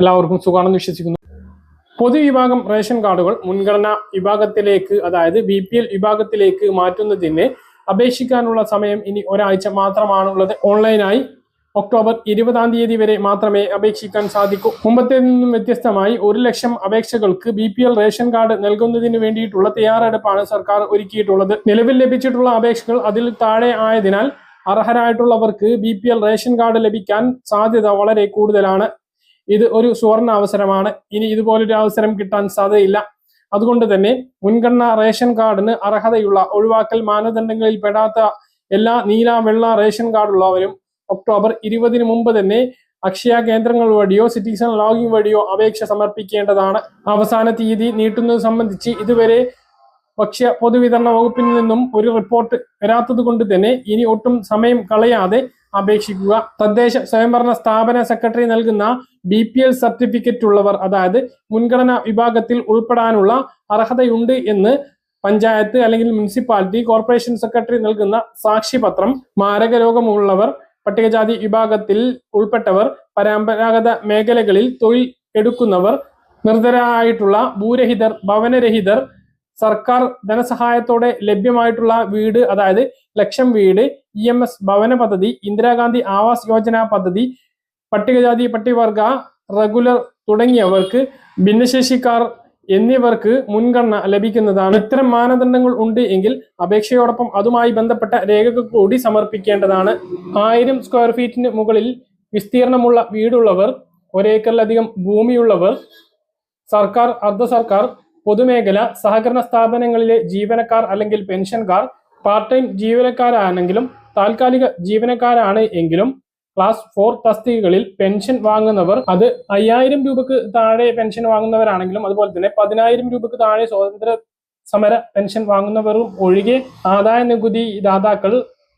എല്ലാവർക്കും സുഖമാണെന്ന് വിശ്വസിക്കുന്നു. പൊതുവിഭാഗം റേഷൻ കാർഡുകൾ മുൻഗണനാ വിഭാഗത്തിലേക്ക് അതായത് ബി പി എൽ വിഭാഗത്തിലേക്ക് മാറ്റുന്നതിന് അപേക്ഷിക്കാനുള്ള സമയം ഇനി ഒരാഴ്ച മാത്രമാണുള്ളത്. ഓൺലൈനായി ഒക്ടോബർ ഇരുപതാം തീയതി വരെ മാത്രമേ അപേക്ഷിക്കാൻ സാധിക്കൂ. മുമ്പത്തെ നിന്നും വ്യത്യസ്തമായി ഒരു ലക്ഷം അപേക്ഷകൾക്ക് B P L ration card നൽകുന്നതിന് വേണ്ടിയിട്ടുള്ള തയ്യാറെടുപ്പാണ് സർക്കാർ ഒരുക്കിയിട്ടുള്ളത്. നിലവിൽ ലഭിച്ചിട്ടുള്ള അപേക്ഷകൾ അതിൽ താഴെ ആയതിനാൽ അർഹരായിട്ടുള്ളവർക്ക് B P L ration card ലഭിക്കാൻ സാധ്യത വളരെ കൂടുതലാണ്. ഇത് ഒരു സുവർണ അവസരമാണ്. ഇനി ഇതുപോലൊരു അവസരം കിട്ടാൻ സാധ്യതയില്ല. അതുകൊണ്ട് തന്നെ മുൻഗണന റേഷൻ കാർഡിന് അർഹതയുള്ള ഒഴിവാക്കൽ മാനദണ്ഡങ്ങളിൽ പെടാത്ത എല്ലാ നീല വെള്ള റേഷൻ കാർഡുള്ളവരും ഒക്ടോബർ ഇരുപതിന് മുമ്പ് തന്നെ അക്ഷയ കേന്ദ്രങ്ങൾ വഴിയോ സിറ്റിസൺ ലോഗിൻ വഴിയോ അപേക്ഷ സമർപ്പിക്കേണ്ടതാണ്. അവസാന തീയതി നീട്ടുന്നത് സംബന്ധിച്ച് ഇതുവരെ ഭക്ഷ്യ പൊതുവിതരണ വകുപ്പിൽ നിന്നും ഒരു റിപ്പോർട്ട് വരാത്തത് കൊണ്ട് തന്നെ ഇനി ഒട്ടും സമയം കളയാതെ അപേക്ഷിക്കുക. തദ്ദേശ സ്വയംഭരണ സ്ഥാപന സെക്രട്ടറി നൽകുന്ന ബി പി എൽ സർട്ടിഫിക്കറ്റ് ഉള്ളവർ അതായത് മുൻഗണനാ വിഭാഗത്തിൽ ഉൾപ്പെടാനുള്ള അർഹതയുണ്ട് എന്ന് പഞ്ചായത്ത് അല്ലെങ്കിൽ മുനിസിപ്പാലിറ്റി കോർപ്പറേഷൻ സെക്രട്ടറി നൽകുന്ന സാക്ഷ്യപത്രം മാരക രോഗമുള്ളവർ പട്ടികജാതി വിഭാഗത്തിൽ ഉൾപ്പെട്ടവർ പരമ്പരാഗത മേഖലകളിൽ തൊഴിൽ എടുക്കുന്നവർ നിർധരായിട്ടുള്ള ഭൂരഹിതർ ഭവനരഹിതർ സർക്കാർ ധനസഹായത്തോടെ ലഭ്യമായിട്ടുള്ള വീട് അതായത് ലക്ഷം വീട് ഇ എം എസ് ഭവന പദ്ധതി ഇന്ദിരാഗാന്ധി ആവാസ് യോജന പദ്ധതി പട്ടികജാതി പട്ടികവർഗ റെഗുലർ തുടങ്ങിയവർക്ക് ഭിന്നശേഷിക്കാർ എന്നിവർക്ക് മുൻഗണന ലഭിക്കുന്നതാണ്. ഇത്തരം മാനദണ്ഡങ്ങൾ ഉണ്ട് എങ്കിൽ അപേക്ഷയോടൊപ്പം അതുമായി ബന്ധപ്പെട്ട രേഖകൾ കൂടി സമർപ്പിക്കേണ്ടതാണ്. ആയിരം സ്ക്വയർ ഫീറ്റിന് മുകളിൽ വിസ്തീർണമുള്ള വീടുള്ളവർ ഒരേക്കറിലധികം ഭൂമിയുള്ളവർ സർക്കാർ അർദ്ധ സർക്കാർ പൊതുമേഖല സഹകരണ സ്ഥാപനങ്ങളിലെ ജീവനക്കാർ അല്ലെങ്കിൽ പെൻഷൻകാർ പാർട്ട് ടൈം ജീവനക്കാരാണെങ്കിലും താൽക്കാലിക ജീവനക്കാരാണ് എങ്കിലും ക്ലാസ് ഫോർ തസ്തികകളിൽ പെൻഷൻ വാങ്ങുന്നവർ അത് അയ്യായിരം രൂപക്ക് താഴെ പെൻഷൻ വാങ്ങുന്നവരാണെങ്കിലും അതുപോലെ തന്നെ പതിനായിരം രൂപക്ക് താഴെ സ്വാതന്ത്ര്യ സമര പെൻഷൻ വാങ്ങുന്നവരും ഒഴികെ ആദായ നികുതി ദാതാക്കൾ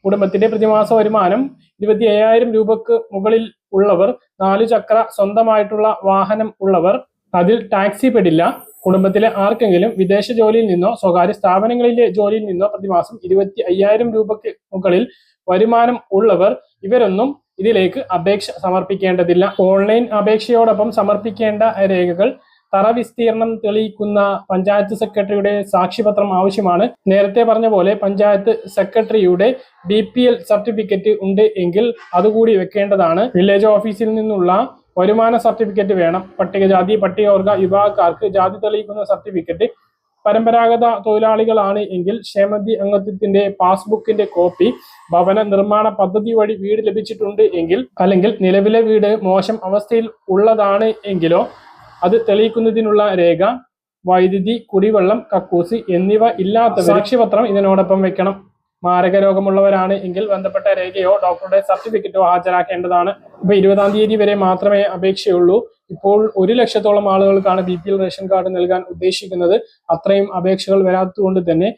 കുടുംബത്തിന്റെ പ്രതിമാസ വരുമാനം ഇരുപത്തി അയ്യായിരം രൂപക്ക് മുകളിൽ ഉള്ളവർ നാലു ചക്ര സ്വന്തമായിട്ടുള്ള വാഹനം ഉള്ളവർ അതിൽ ടാക്സി പെടില്ല. കുടുംബത്തിലെ ആർക്കെങ്കിലും വിദേശ ജോലിയിൽ നിന്നോ സ്വകാര്യ സ്ഥാപനങ്ങളിലെ ജോലിയിൽ നിന്നോ പ്രതിമാസം ഇരുപത്തി അയ്യായിരം രൂപയ്ക്ക് മുകളിൽ വരുമാനം ഉള്ളവർ ഇവരൊന്നും ഇതിലേക്ക് അപേക്ഷ സമർപ്പിക്കേണ്ടതില്ല. ഓൺലൈൻ അപേക്ഷയോടൊപ്പം സമർപ്പിക്കേണ്ട രേഖകൾ തറ വിസ്തീർണം തെളിയിക്കുന്ന പഞ്ചായത്ത് സെക്രട്ടറിയുടെ സാക്ഷിപത്രം ആവശ്യമാണ്. നേരത്തെ പറഞ്ഞ പോലെ പഞ്ചായത്ത് സെക്രട്ടറിയുടെ ബി സർട്ടിഫിക്കറ്റ് ഉണ്ട് എങ്കിൽ അതുകൂടി വെക്കേണ്ടതാണ്. വില്ലേജ് ഓഫീസിൽ നിന്നുള്ള വരുമാന സർട്ടിഫിക്കറ്റ് വേണം. പട്ടികജാതി പട്ടികവർഗ വിഭാഗക്കാർക്ക് ജാതി തെളിയിക്കുന്ന സർട്ടിഫിക്കറ്റ്. പരമ്പരാഗത തൊഴിലാളികളാണ് എങ്കിൽ ക്ഷേമതി അംഗത്വത്തിന്റെ പാസ്ബുക്കിന്റെ കോപ്പി ഭവന നിർമ്മാണ പദ്ധതി വഴി വീട് ലഭിച്ചിട്ടുണ്ട് എങ്കിൽ അല്ലെങ്കിൽ നിലവിലെ വീട് മോശം അവസ്ഥയിൽ ഉള്ളതാണ് എങ്കിലോ അത് തെളിയിക്കുന്നതിനുള്ള രേഖ വൈദ്യുതി കുടിവെള്ളം കക്കൂസ് എന്നിവ ഇല്ലാത്ത സാക്ഷ്യപത്രം ഇതിനോടൊപ്പം വെക്കണം. മാരക രോഗമുള്ളവരാണ് എങ്കിൽ ബന്ധപ്പെട്ട രേഖയോ ഡോക്ടറുടെ സർട്ടിഫിക്കറ്റോ ഹാജരാക്കേണ്ടതാണ്. ഇപ്പൊ ഇരുപതാം തീയതി വരെ മാത്രമേ അപേക്ഷയുള്ളൂ. ഇപ്പോൾ ഒരു ലക്ഷത്തോളം ആളുകൾക്കാണ് B P L ration card നൽകാൻ ഉദ്ദേശിക്കുന്നത്. അത്രയും അപേക്ഷകൾ വരാത്തതുകൊണ്ട് തന്നെ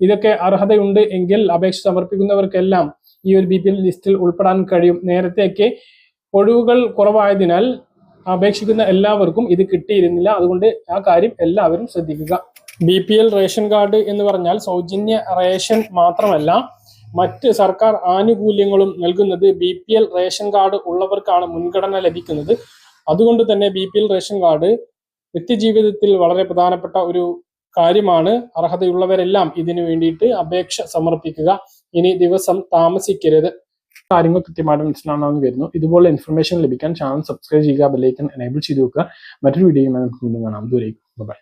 ഇതൊക്കെ അർഹതയുണ്ട് എങ്കിൽ അപേക്ഷ സമർപ്പിക്കുന്നവർക്കെല്ലാം ഈ ഒരു ബി പി എൽ ലിസ്റ്റിൽ ഉൾപ്പെടാൻ കഴിയും. നേരത്തെയൊക്കെ ഒഴിവുകൾ കുറവായതിനാൽ അപേക്ഷിക്കുന്ന എല്ലാവർക്കും ഇത് കിട്ടിയിരുന്നില്ല. അതുകൊണ്ട് ആ കാര്യം എല്ലാവരും ശ്രദ്ധിക്കുക. B P L ration card എന്ന് പറഞ്ഞാൽ സൗജന്യ റേഷൻ മാത്രമല്ല മറ്റ് സർക്കാർ ആനുകൂല്യങ്ങളും നൽകുന്നത് B P L ration card ഉള്ളവർക്കാണ് മുൻഗണന ലഭിക്കുന്നത്. അതുകൊണ്ട് തന്നെ B P L ration card നിത്യജീവിതത്തിൽ വളരെ പ്രധാനപ്പെട്ട ഒരു കാര്യമാണ്. അർഹതയുള്ളവരെല്ലാം ഇതിനു വേണ്ടിയിട്ട് അപേക്ഷ സമർപ്പിക്കുക. ഇനി ദിവസം താമസിക്കരുത്. കാര്യങ്ങൾ കൃത്യമായിട്ട് മനസ്സിലാണെന്ന് വരുന്നു ഇതുപോലെ ഇൻഫർമേഷൻ ലഭിക്കാൻ ചാനൽ സബ്സ്ക്രൈബ് ചെയ്യുക ബെല്ലൈക്കൻ എനേബിൾ ചെയ്ത് വെക്കുക. മറ്റൊരു വീഡിയോയുമായി നമുക്ക് വീണ്ടും കാണാം. ദൂരേക്കും ബൈ